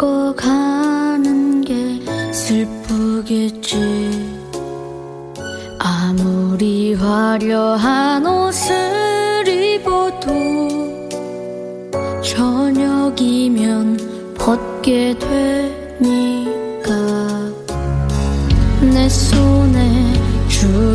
늙어가는 게 슬프겠지. 아무리 화려한 옷을 입어도 저녁이면 벗게 되니까. 내 손에 주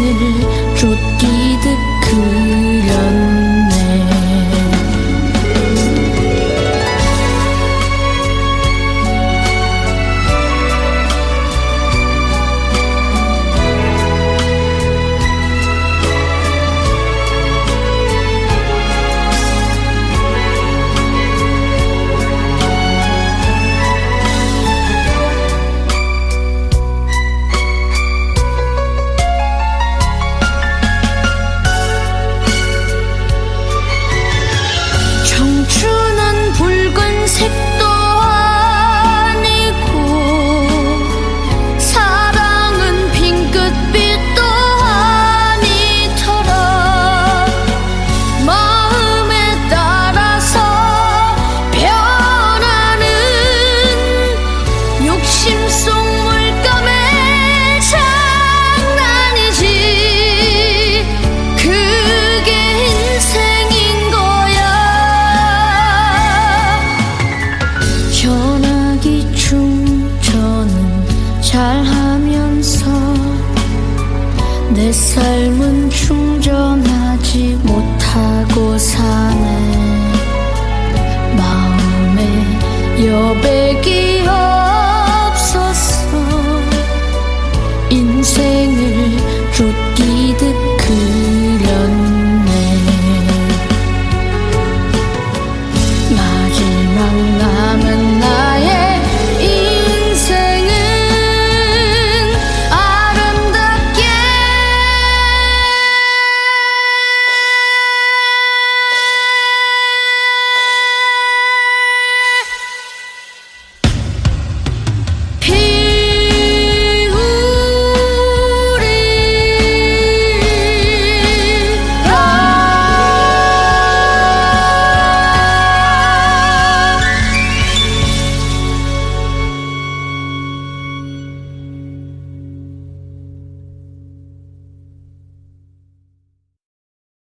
seni take 잘하면서 내 삶은 충전하지